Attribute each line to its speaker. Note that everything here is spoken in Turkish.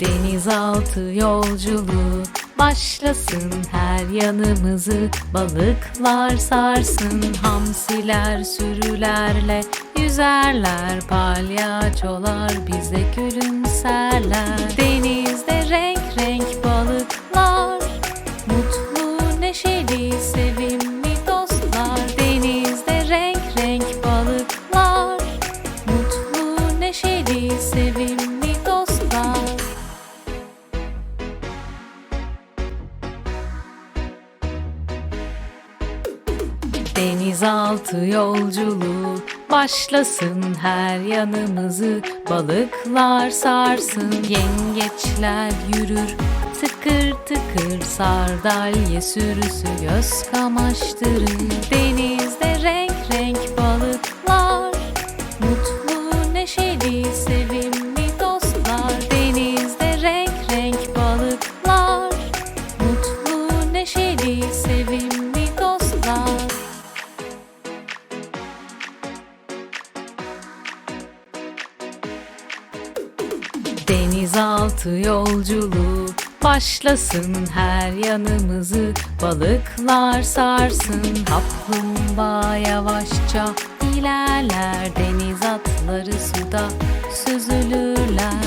Speaker 1: Denizaltı yolculuğu başlasın her yanımızı Balıklar sarsın. Hamsiler sürülerle Yüzerler palyaçolar bize gülümserler Denizaltı yolculuğu başlasın her yanımızı. Balıklar sarsın yengeçler yürür. Tıkır tıkır sardalya sürüsü göz kamaştırır. Denizde Denizaltı yolculuğu başlasın her yanımızı. Balıklar sarsın. Kaplumbağa yavaşça ilerler. Deniz atları suda süzülürler